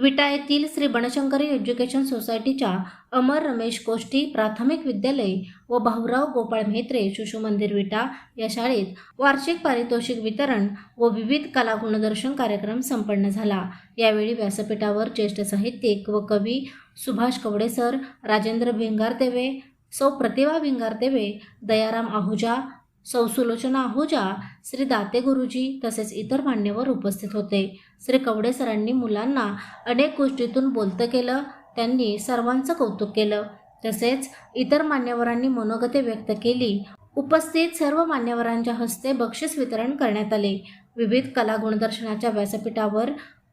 विटा येथील श्री बनशंकरी एज्युकेशन सोसायटीच्या अमर रमेश कोष्टी प्राथमिक विद्यालय व भाऊराव गोपाळ म्हेत्रे शिशु मंदिर विटा या शाळेत वार्षिक पारितोषिक वितरण व विविध कला गुणदर्शन कार्यक्रम संपन्न झाला. यावेळी व्यासपीठावर ज्येष्ठ साहित्यिक व कवी सुभाष कवडे सर राजेंद्र भिंगारदेवे सौ प्रतिभा भिंगारदेवे दयाराम आहुजा संसुलोचना आहुजा श्री दाते गुरुजी तसेच इतर मान्यवर उपस्थित होते. श्री कवडे सरांनी मुलांना अनेक गोष्टीतून बोलतं केलं त्यांनी सर्वांचं कौतुक केलं. तसेच इतर मान्यवरांनी मनोगते व्यक्त केली. उपस्थित सर्व मान्यवरांच्या हस्ते बक्षीस वितरण करण्यात आले. विविध कला गुणदर्शनाच्या व्यासपीठावर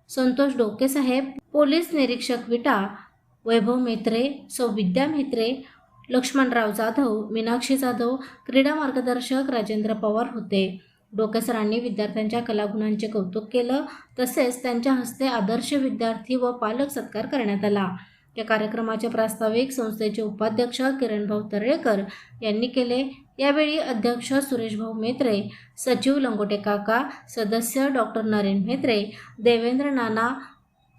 संतोष डोके साहेब पोलीस निरीक्षक विटा वैभव मेत्रे सौ विद्या मेत्रे लक्ष्मणराव जाधव मीनाक्षी जाधव क्रीडा मार्गदर्शक राजेंद्र पवार होते. डोकेसरांनी विद्यार्थ्यांच्या कलागुणांचे कौतुक केलं तसेच त्यांच्या हस्ते आदर्श विद्यार्थी व पालक सत्कार करण्यात आला. या कार्यक्रमाचे प्रास्ताविक संस्थेचे उपाध्यक्ष किरणभाऊ तर्ळेकर यांनी केले. यावेळी अध्यक्ष सुरेशभाऊ मेत्रे सचिव लंगोटे काका सदस्य डॉक्टर नरेन म्हेत्रे देवेंद्र नाना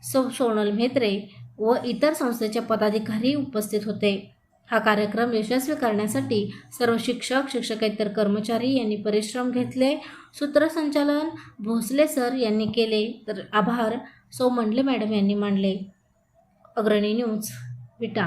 सौ सोनल म्हेत्रे व इतर संस्थेचे पदाधिकारी उपस्थित होते. हा कार्यक्रम यशस्वी करण्यासाठी सर्व शिक्षक शिक्षकेतर कर्मचारी यांनी परिश्रम घेतले. सूत्रसंचालन भोसले सर यांनी केले. तर आभार. सौ मंडले मॅडम यांनी मानले अग्रणी न्यूज विटा.